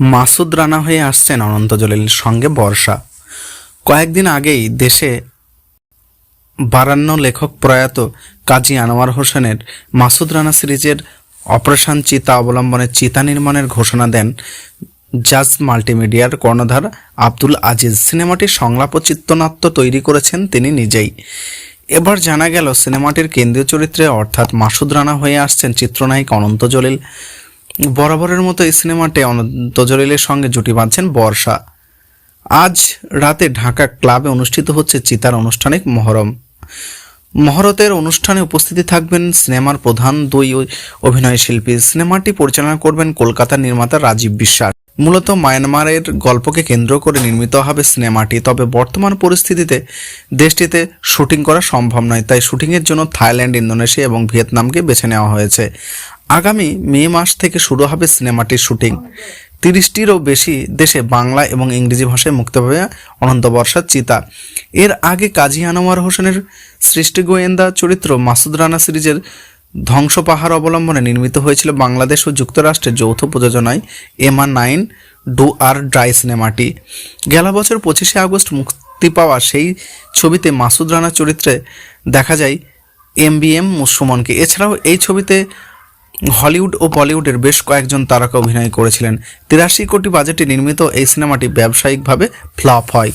মাসুদ রানা হয়ে আসছেন অনন্ত জলিলের সঙ্গে বর্ষা। কয়েকদিন আগেই দেশে বারান্ন লেখক প্রয়াত কাজী আনোয়ার হোসেনের মাসুদ রানা সিরিজের অপারেশন চিতা অবলম্বনে চিতা নির্মাণের ঘোষণা দেন জাজ মাল্টিমিডিয়ার কর্ণধার আব্দুল আজিজ। সিনেমাটির সংলাপ ও চিত্রনাট্য তৈরি করেছেন তিনি নিজেই। এবার জানা গেল, সিনেমাটির কেন্দ্রীয় চরিত্রে অর্থাৎ মাসুদ রানা হয়ে আসছেন চিত্রনায়ক অনন্ত জলিল। বরাবরের মতো এই সিনেমাতে অনন্ত জলিলের সঙ্গে জুটি বাঁধছেন বর্ষা। আজ রাতে ঢাকা ক্লাবে অনুষ্ঠিত হচ্ছে চিতার আনুষ্ঠানিক মহরম। মহরতের অনুষ্ঠানে উপস্থিতি থাকবেন সিনেমার প্রধান দুই অভিনয় শিল্পী। সিনেমাটি পরিচালনা করবেন কলকাতার নির্মাতা রাজীব বিশ্বাস। মূলত মায়ানমারের গল্পকে কেন্দ্র করে নির্মিত হবে সিনেমাটি, তবে বর্তমান পরিস্থিতিতে দেশটিতে শুটিং করা সম্ভব নয়, তাই শুটিংয়ের জন্য থাইল্যান্ড, ইন্দোনেশিয়া এবং ভিয়েতনামকে বেছে নেওয়া হয়েছে। আগামী মে মাস থেকে শুরু হবে সিনেমাটির শুটিং। তিরিশটিরও বেশি দেশে বাংলা এবং ইংরেজি ভাষায় মুক্ত পাবে অনন্ত বর্ষার চিতা। এর আগে কাজী আনোয়ার হোসেনের সৃষ্টি গোয়েন্দা চরিত্র মাসুদ রানা সিরিজের ধ্বংস পাহাড় অবলম্বনে নির্মিত হয়েছিল বাংলাদেশ ও যুক্তরাষ্ট্রের যৌথ প্রযোজনায় এমা নাইন ডু আর ড্রাই সিনেমাটি। গেল বছর পঁচিশে আগস্ট মুক্তি পাওয়া সেই ছবিতে মাসুদ রানা চরিত্রে দেখা যায় এম বি এম মুসলমানকে। এছাড়াও এই ছবিতে হলিউড ও বলিউডের বেশ কয়েকজন তারকা অভিনয় করেছিলেন। তিরাশি কোটি বাজেটে নির্মিত এই সিনেমাটি ব্যবসায়িকভাবে ফ্লপ হয়।